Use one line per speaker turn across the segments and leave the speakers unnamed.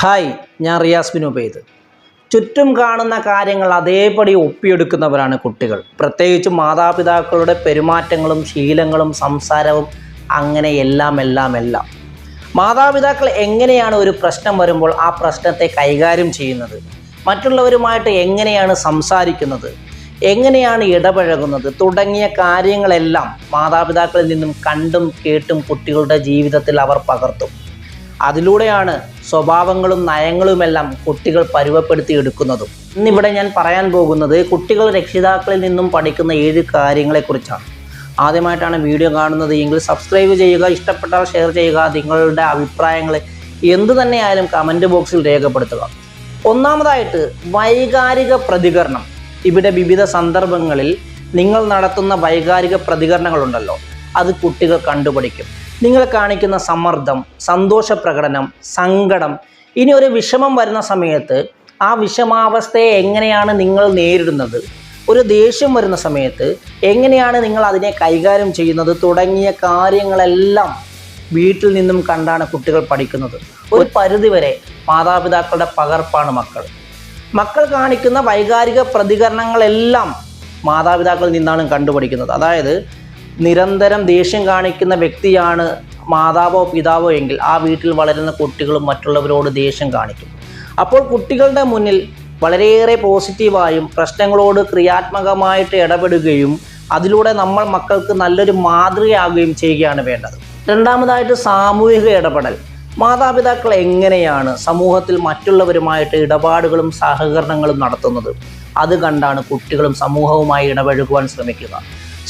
Hi ഞാൻ Riyas bin Ubaid ചുറ്റും കാണുന്ന കാര്യങ്ങൾ അതേപടി ഒപ്പിയെടുക്കുന്നവരാണ് കുട്ടികൾ. പ്രത്യേകിച്ച് മാതാപിതാക്കളുടെ പെരുമാറ്റങ്ങളും ശീലങ്ങളും സംസാരവും അങ്ങനെ എല്ലാം എല്ലാം എല്ലാം. മാതാപിതാക്കൾ എങ്ങനെയാണ് ഒരു പ്രശ്നം വരുമ്പോൾ ആ പ്രശ്നത്തെ കൈകാര്യം ചെയ്യുന്നത്? മറ്റുള്ളവരുമായിട്ട് എങ്ങനെയാണ് സംസാരിക്കുന്നത്? എങ്ങനെയാണ് ഇടപഴകുന്നത്? തുടങ്ങിയ കാര്യങ്ങളെല്ലാം മാതാപിതാക്കളിൽ നിന്നും കണ്ടും കേട്ടും കുട്ടികളുടെ ജീവിതത്തിൽ അവർ പകർത്തും. അതിലൂടെയാണ് സ്വഭാവങ്ങളും നയങ്ങളുമെല്ലാം കുട്ടികൾ പരുവപ്പെടുത്തി എടുക്കുന്നതും ഇന്നിവിടെ ഞാൻ പറയാൻ പോകുന്നത് കുട്ടികൾ രക്ഷിതാക്കളിൽ നിന്നും പഠിക്കുന്ന ഏഴ് കാര്യങ്ങളെക്കുറിച്ചാണ്. ആദ്യമായിട്ടാണ് വീഡിയോ കാണുന്നത്. എങ്കിൽ സബ്സ്ക്രൈബ് ചെയ്യുക ഇഷ്ടപ്പെട്ടാൽ ഷെയർ ചെയ്യുക നിങ്ങളുടെ അഭിപ്രായങ്ങൾ എന്തു തന്നെയായാലും കമന്റ് ബോക്സിൽ രേഖപ്പെടുത്തുക. ഒന്നാമതായിട്ട് വൈകാരിക പ്രതികരണം. ഇവിടെ വിവിധ സന്ദർഭങ്ങളിൽ നിങ്ങൾ നടത്തുന്ന വൈകാരിക പ്രതികരണങ്ങളുണ്ടല്ലോ. അത് കുട്ടികൾ കണ്ടുപിടിക്കും നിങ്ങൾ കാണിക്കുന്ന സമ്മർദ്ദം സന്തോഷ പ്രകടനം സങ്കടം ഇനി ഒരു വിഷമം വരുന്ന സമയത്ത് ആ വിഷമാവസ്ഥയെ എങ്ങനെയാണ് നിങ്ങൾ നേരിടുന്നത്? ഒരു ദേഷ്യം വരുന്ന സമയത്ത് എങ്ങനെയാണ് നിങ്ങൾ അതിനെ കൈകാര്യം ചെയ്യുന്നത്? തുടങ്ങിയ കാര്യങ്ങളെല്ലാം വീട്ടിൽ നിന്നും കണ്ടാണ് കുട്ടികൾ പഠിക്കുന്നത്. ഒരു പരിധിവരെ മാതാപിതാക്കളുടെ പകർപ്പാണ് മക്കൾ. മക്കൾ കാണിക്കുന്ന വൈകാരിക പ്രതികരണങ്ങളെല്ലാം മാതാപിതാക്കളിൽ നിന്നാണ് കണ്ടുപഠിക്കുന്നത്. അതായത് നിരന്തരം ദേഷ്യം കാണിക്കുന്ന വ്യക്തിയാണ് മാതാവോ പിതാവോ എങ്കിൽ ആ വീട്ടിൽ വളരുന്ന കുട്ടികളും മറ്റുള്ളവരോട് ദേഷ്യം കാണിക്കും. അപ്പോൾ കുട്ടികളുടെ മുന്നിൽ വളരെയേറെ പോസിറ്റീവായും പ്രശ്നങ്ങളോട് ക്രിയാത്മകമായിട്ട് ഇടപെടുകയും അതിലൂടെ നമ്മൾ മക്കൾക്ക് നല്ലൊരു മാതൃകയാകുകയും ചെയ്യുകയാണ് വേണ്ടത്. രണ്ടാമതായിട്ട് സാമൂഹിക ഇടപെടൽ. മാതാപിതാക്കൾ എങ്ങനെയാണ് സമൂഹത്തിൽ മറ്റുള്ളവരുമായിട്ട് ഇടപാടുകളും സഹകരണങ്ങളും നടത്തുന്നത്? അത് കണ്ടാണ് കുട്ടികളും സമൂഹവുമായി ഇടപഴകുവാൻ ശ്രമിക്കുക.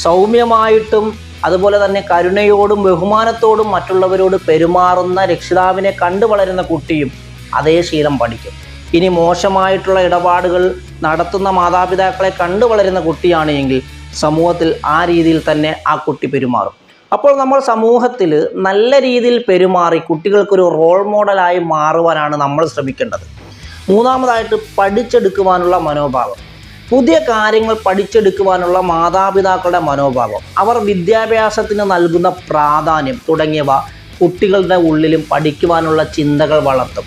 സൗമ്യമായിട്ടും അതുപോലെ തന്നെ കരുണയോടും ബഹുമാനത്തോടും മറ്റുള്ളവരോട് പെരുമാറുന്ന രക്ഷിതാവിനെ കണ്ടു വളരുന്ന കുട്ടിയും അതേ ശീലം പഠിക്കും. ഇനി മോശമായിട്ടുള്ള ഇടപാടുകൾ നടത്തുന്ന മാതാപിതാക്കളെ കണ്ടു വളരുന്ന കുട്ടിയാണെങ്കിൽ സമൂഹത്തിൽ ആ രീതിയിൽ തന്നെ ആ കുട്ടി പെരുമാറും. അപ്പോൾ നമ്മൾ സമൂഹത്തിൽ നല്ല രീതിയിൽ പെരുമാറി കുട്ടികൾക്കൊരു റോൾ മോഡലായി മാറുവാനാണ് നമ്മൾ ശ്രമിക്കേണ്ടത്. മൂന്നാമതായിട്ട് പഠിച്ചെടുക്കുവാനുള്ള മനോഭാവം. പുതിയ കാര്യങ്ങൾ പഠിച്ചെടുക്കുവാനുള്ള മാതാപിതാക്കളുടെ മനോഭാവം. അവർ വിദ്യാഭ്യാസത്തിന് നൽകുന്ന പ്രാധാന്യം തുടങ്ങിയവ കുട്ടികളുടെ ഉള്ളിലും പഠിക്കുവാനുള്ള ചിന്തകൾ വളർത്തും.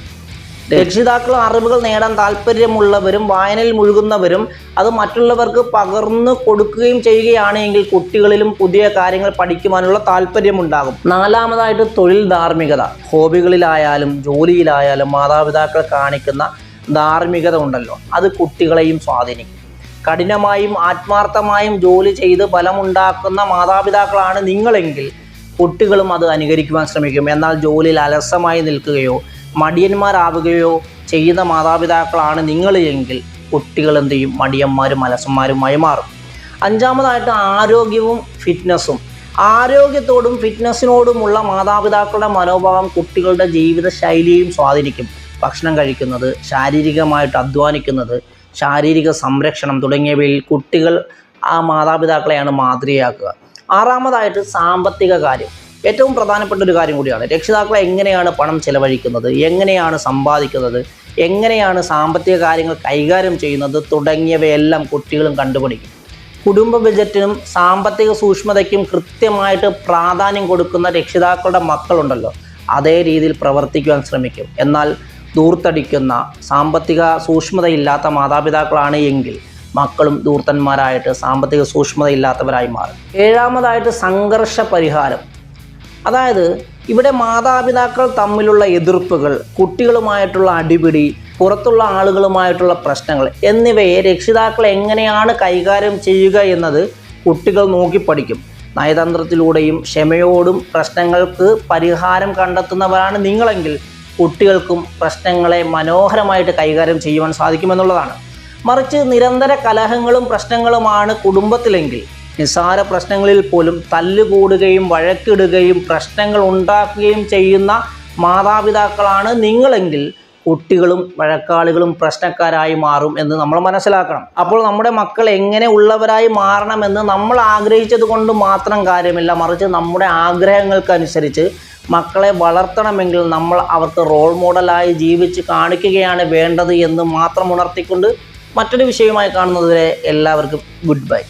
രക്ഷിതാക്കൾ അറിവുകൾ നേടാൻ താല്പര്യമുള്ളവരും വായനയിൽ മുഴുകുന്നവരും അത് മറ്റുള്ളവർക്ക് പകർന്നു കൊടുക്കുകയും ചെയ്യുകയാണെങ്കിൽ കുട്ടികളിലും പുതിയ കാര്യങ്ങൾ പഠിക്കുവാനുള്ള താല്പര്യമുണ്ടാകും നാലാമതായിട്ട് തൊഴിൽ ധാർമ്മികത. ഹോബികളിലായാലും ജോലിയിലായാലും മാതാപിതാക്കൾ കാണിക്കുന്ന ധാർമ്മികത ഉണ്ടല്ലോ. അത് കുട്ടികളെയും സ്വാധീനിക്കും. കഠിനമായും ആത്മാർത്ഥമായും ജോലി ചെയ്ത് ഫലമുണ്ടാക്കുന്ന മാതാപിതാക്കളാണ് നിങ്ങളെങ്കിൽ കുട്ടികളും അത് അനുകരിക്കുവാൻ ശ്രമിക്കും. എന്നാൽ ജോലിയിൽ അലസമായി നിൽക്കുകയോ മടിയന്മാരാവുകയോ ചെയ്യുന്ന മാതാപിതാക്കളാണ് നിങ്ങൾ എങ്കിൽ കുട്ടികൾ എന്ത് ചെയ്യും? മടിയന്മാരും അലസന്മാരുമായി മാറും. അഞ്ചാമതായിട്ട് ആരോഗ്യവും ഫിറ്റ്നസ്സും. ആരോഗ്യത്തോടും ഫിറ്റ്നസ്സിനോടുമുള്ള മാതാപിതാക്കളുടെ മനോഭാവം കുട്ടികളുടെ ജീവിത ശൈലിയും സ്വാധീനിക്കും. ഭക്ഷണം കഴിക്കുന്നത് ശാരീരികമായിട്ട് അധ്വാനിക്കുന്നത് ശാരീരിക സംരക്ഷണം തുടങ്ങിയവയിൽ കുട്ടികൾ ആ മാതാപിതാക്കളെയാണ് മാതൃകയാക്കുക. ആറാമതായിട്ട് സാമ്പത്തിക കാര്യം. ഏറ്റവും പ്രധാനപ്പെട്ട ഒരു കാര്യം കൂടിയാണ് രക്ഷിതാക്കൾ എങ്ങനെയാണ് പണം ചെലവഴിക്കുന്നത് എങ്ങനെയാണ് സമ്പാദിക്കുന്നത് എങ്ങനെയാണ് സാമ്പത്തിക കാര്യങ്ങൾ കൈകാര്യം ചെയ്യുന്നത് തുടങ്ങിയവയെല്ലാം കുട്ടികളും കണ്ടുപിടിക്കും. കുടുംബ ബജറ്റിനും സാമ്പത്തിക സൂക്ഷ്മതയ്ക്കും കൃത്യമായിട്ട് പ്രാധാന്യം കൊടുക്കുന്ന രക്ഷിതാക്കളുടെ മക്കളുണ്ടല്ലോ അതേ രീതിയിൽ പ്രവർത്തിക്കുവാൻ ശ്രമിക്കും. എന്നാൽ ദൂർത്തടിക്കുന്ന സാമ്പത്തിക സൂക്ഷ്മതയില്ലാത്ത മാതാപിതാക്കളാണ് എങ്കിൽ മക്കളും ദൂർത്തന്മാരായിട്ട് സാമ്പത്തിക സൂക്ഷ്മതയില്ലാത്തവരായി മാറും. ഏഴാമതായിട്ട് സംഘർഷ പരിഹാരം. അതായത് ഇവിടെ മാതാപിതാക്കൾ തമ്മിലുള്ള എതിർപ്പുകൾ കുട്ടികളുമായിട്ടുള്ള അടിപിടി പുറത്തുള്ള ആളുകളുമായിട്ടുള്ള പ്രശ്നങ്ങൾ എന്നിവയെ രക്ഷിതാക്കൾ എങ്ങനെയാണ് കൈകാര്യം ചെയ്യുക എന്നത് കുട്ടികൾ നോക്കി പഠിക്കും നയതന്ത്രത്തിലൂടെയും ക്ഷമയോടും പ്രശ്നങ്ങൾക്ക് പരിഹാരം കണ്ടെത്തുന്നവരാണ് നിങ്ങളെങ്കിൽ കുട്ടികൾക്കും പ്രശ്നങ്ങളെ മനോഹരമായിട്ട് കൈകാര്യം ചെയ്യുവാൻ സാധിക്കുമെന്നുള്ളതാണ്. മറിച്ച് നിരന്തര കലഹങ്ങളും പ്രശ്നങ്ങളുമാണ് കുടുംബത്തിലെങ്കിൽ നിസ്സാര പ്രശ്നങ്ങളിൽ പോലും തല്ലുകൂടുകയും വഴക്കിടുകയും പ്രശ്നങ്ങൾ ഉണ്ടാക്കുകയും ചെയ്യുന്ന മാതാപിതാക്കളാണ് നിങ്ങളെങ്കിൽ കുട്ടികളും വഴക്കാളികളും പ്രശ്നക്കാരായി മാറും എന്ന് നമ്മൾ മനസ്സിലാക്കണം. അപ്പോൾ നമ്മുടെ മക്കൾ എങ്ങനെ ഉള്ളവരായി മാറണമെന്ന് നമ്മൾ ആഗ്രഹിച്ചത് കൊണ്ട് മാത്രം കാര്യമില്ല. മറിച്ച് നമ്മുടെ ആഗ്രഹങ്ങൾക്കനുസരിച്ച് മക്കളെ വളർത്തണമെങ്കിൽ നമ്മൾ അവർക്ക് റോൾ മോഡലായി ജീവിച്ച് കാണിക്കുകയാണ് വേണ്ടത് എന്ന് മാത്രം ഉണർത്തിക്കൊണ്ട് മറ്റൊരു വിഷയമായി കാണുന്നതിലെ എല്ലാവർക്കും ഗുഡ് ബൈ